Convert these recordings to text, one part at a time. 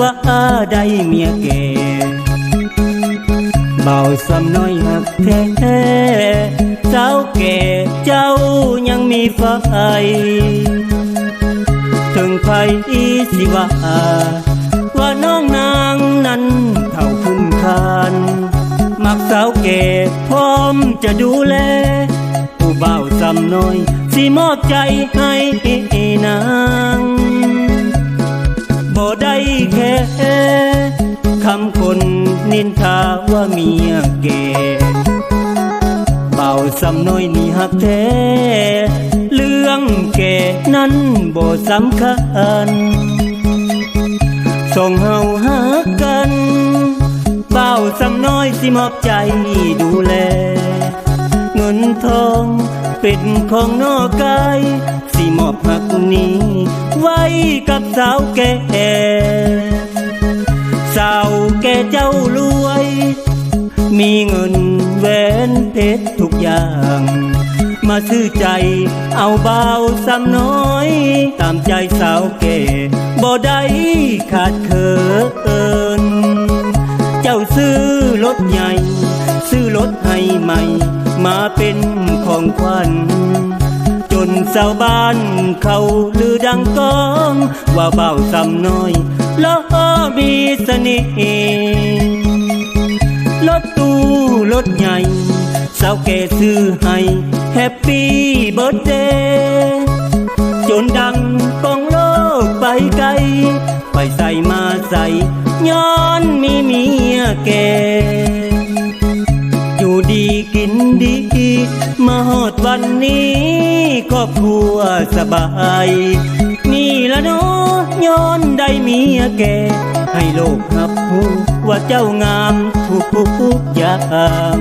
ว่าได้เมียแก่เบาวสำน้อยหักแท้เจ้าแก่เจ้ายังมีไฟถึงไผอีสิว่าว่าน้องนางนั้นเท่าคุณคานมักสาวแก่พร้อมจะดูแล ผู้เบาวสำน้อย สิมอบใจให้ นินทาว่าเมียแก่เบาสำน้อยนี่หักแท้เรื่องแก่นั้นบ่สำคัญส่งเฮาหากันเบาสำน้อยสิมอบใจดูแล เงินทองเป็นของนอกกายสิมอบหักนี้ ไว้กับสาวแก่ สาวแก่เจ้ารวย มีเงินแหวนเพชรทุกอย่าง มาซื้อใจเอาเบาซ้ำน้อย ตามใจสาวแก่บ่ได้ขาดเขิน เจ้าซื้อรถใหญ่ ซื้อรถให้ใหม่ มาเป็นของขวัญ นชาวบ้านเขาลือดังก้อง ว่าเบาซำน้อยล้อมีเสน่ห์รถตู้รถใหญ่สาวแก่ซื้อให้แฮปปี้เบิร์ดเดย์จนดังกองโลกไปไกล ไปใส่มาใส่ย้อนมีเมียแก่ มาหอดวันนี้ครอบครัวสบาย นี่ละเนาะย้อนได้เมียแก่ ให้โลกรับรู้ว่าเจ้างามทุกทุกๆอย่าง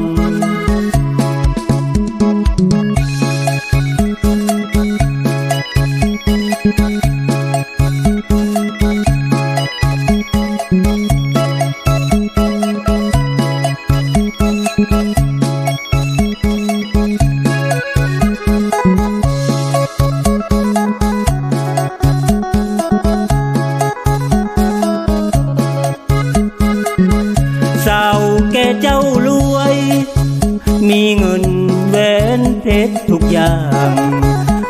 แก่เจ้ารวย มีเงินแหวนเพชรทุกอย่าง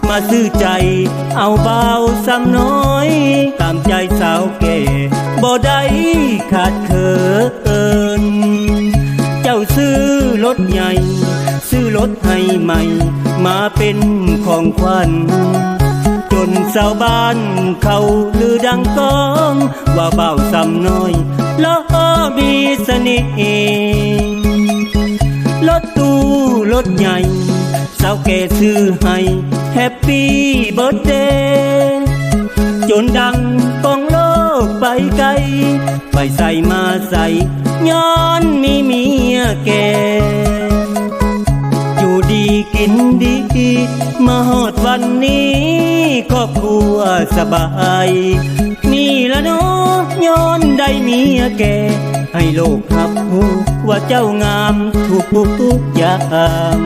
มาซื้อใจเอาเบาซ้ำน้อย ตามใจสาวแก่บ่ได้ขาดเขิน เจ้าซื้อรถใหญ่ ซื้อรถให้ใหม่ มาเป็นของขวัญจนชาวบ้านเขาลือดังก้อง ว่าเบาซ้ำน้อย ล้อมีเสน่ห์รถตู้รถใหญ่สาวแก่ซื้อให้แฮปปี้เบิร์ดเดย์จนดังกองโลกไปไกล ไปใส่มาใส่ย้อนมีเมียแก่อยู่ดีกินดีมาหอดวันนี้ครอบครัวสบาย นี่ละเนาะย้อนได้เมียแก่ให้โลกรับรู้ว่าเจ้างามทุกทุกๆอย่าง